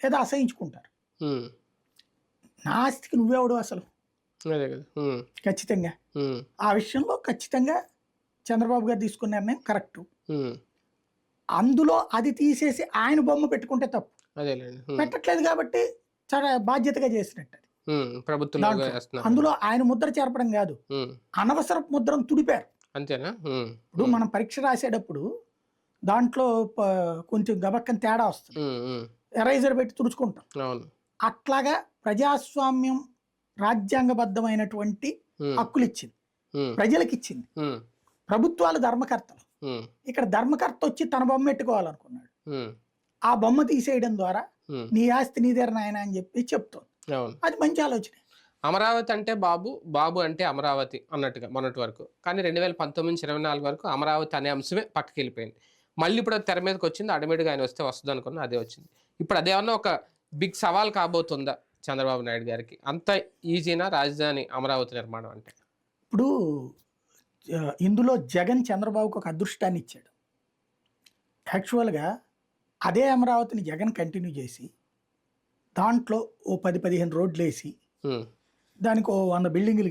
లేదా అసహించుకుంటారు. నా ఆస్తికి నువ్వెవడు అసలు. ఖచ్చితంగా. ఆ విషయంలో ఖచ్చితంగా చంద్రబాబు గారు తీసుకున్న నిర్ణయం కరెక్ట్. అందులో అది తీసేసి ఆయన బొమ్మ పెట్టుకుంటే తప్పు. పెట్టట్లేదు కాబట్టి చాలా బాధ్యతగా చేసినట్టు అది. వేస్తున్నారు అందులో ఆయన ముద్ర చేర్పడం కాదు ఉమ్. అనవసరపు ముద్రను తుడిపారు అంతేనా. ఇప్పుడు మనం పరీక్ష రాసేటప్పుడు దాంట్లో కొంచెం గబక్కని తేడా వస్తుంది. ఎరైజర్ పెట్టి తుడుచుకుంటాం అట్లాగా ప్రజాస్వామ్యం రాజ్యాంగబద్ధమైనటువంటి. హక్కులు ఇచ్చింది. ప్రజలకు ఇచ్చింది. ప్రభుత్వాలు ధర్మకర్తలు. ఇక్కడ ధర్మకర్త వచ్చి తన బొమ్మ పెట్టుకోవాలనుకున్నాడు. ఆ బొమ్మ తీసేయడం ద్వారా. నీ ఆస్తి నీదేర నాయన అని చెప్పి చెప్తోంది అవును అది మంచి ఆలోచన అమరావతి అంటే బాబు బాబు అంటే అమరావతి అన్నట్టుగా మొన్నటి వరకు కానీ రెండు వేల పంతొమ్మిది నుంచి ఇరవై నాలుగు వరకు అమరావతి అనే అంశమే పక్కకి వెళ్ళిపోయింది మళ్ళీ ఇప్పుడు తెర మీదకి వచ్చింది అడమిడిగా ఆయన వస్తే వస్తుంది అనుకున్నా అదే వచ్చింది. ఇప్పుడు అదేమన్నా ఒక బిగ్ సవాల్ కాబోతుందా చంద్రబాబు నాయుడు గారికి? అంత ఈజీనా రాజధాని అమరావతి నిర్మాణం అంటే? ఇప్పుడు ఇందులో జగన్ చంద్రబాబుకు ఒక అదృష్టాన్ని ఇచ్చాడు. యాక్చువల్గా అదే అమరావతిని జగన్ కంటిన్యూ చేసి దాంట్లో ఓ పది పదిహేను రోడ్లు వేసి. దానికి ఓ వంద బిల్డింగులు